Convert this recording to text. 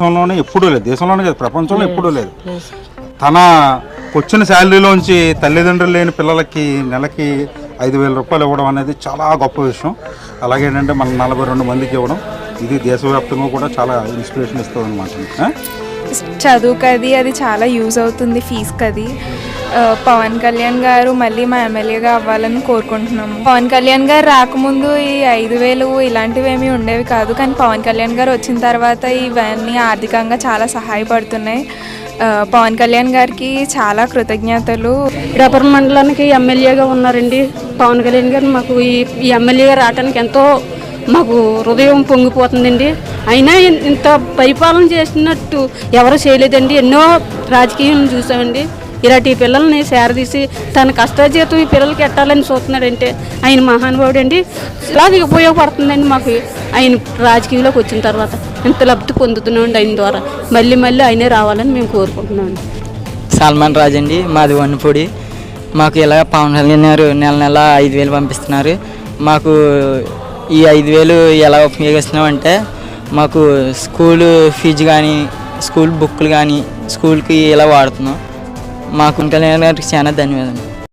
దేశంలోనే ఎప్పుడూ లేదు. దేశంలోనే కాదు ప్రపంచంలో ఎప్పుడూ లేదు. తన వచ్చిన శాలరీలోంచి తల్లిదండ్రులు లేని పిల్లలకి నెలకి ఐదు వేల రూపాయలు ఇవ్వడం అనేది చాలా గొప్ప విషయం. అలాగే ఏంటంటే మన నలభై రెండు మందికి ఇవ్వడం ఇది దేశవ్యాప్తంగా కూడా చాలా ఇన్స్పిరేషన్ ఇస్తుంది అనమాట చదువుకది అది చాలా యూజ్ అవుతుంది ఫీజుకి అది ఆ, పవన్ కళ్యాణ్ గారు మళ్ళీ మా ఎమ్మెల్యేగా అవ్వాలని కోరుకుంటున్నాము. పవన్ కళ్యాణ్ గారు రాకముందు ఈ ఐదు వేలు ఇలాంటివి ఏమీ ఉండేవి కాదు. కానీ పవన్ కళ్యాణ్ గారు వచ్చిన తర్వాత ఇవన్నీ ఆర్థికంగా చాలా సహాయపడుతున్నాయి. పవన్ కళ్యాణ్ గారికి చాలా కృతజ్ఞతలు. రబ్బర్ మండలానికి ఎమ్మెల్యేగా ఉన్నారండి పవన్ కళ్యాణ్ గారు. మాకు ఈ ఎమ్మెల్యేగా రావడానికి ఎంతో మాకు హృదయం పొంగిపోతుందండి. అయినా ఇంత పరిపాలన చేసినట్టు ఎవరు చేయలేదండి. ఎన్నో రాజకీయం చూసామండి. ఇలాంటి పిల్లల్ని సేరదీసి తన కష్టజీతం ఈ పిల్లలకి ఎట్టాలని చూస్తున్నాడంటే ఆయన మహానుభావుడు అండి అలాగే ఉపయోగపడుతుందండి మాకు. ఆయన రాజకీయంలోకి వచ్చిన తర్వాత ఇంత లబ్ధి పొందుతున్నాం ఆయన ద్వారా. మళ్ళీ మళ్ళీ ఆయనే రావాలని మేము కోరుకుంటున్నాం సల్మాన్ రాజ్ అండి మాది వన్పొడి మాకు ఇలా పవన్ కళ్యాణ్ గారు నెల నెల ఐదు వేలు పంపిస్తున్నారు. మాకు ఈ ఐదు వేలు ఎలా ఉపయోగిస్తున్నాం అంటే మాకు స్కూల్ ఫీజు కానీ స్కూల్ బుక్లు కానీ స్కూల్కి ఇలా వాడుతున్నాం. మాకు కళ్యాణ్ గారికి చాలా ధన్యవాదాలు.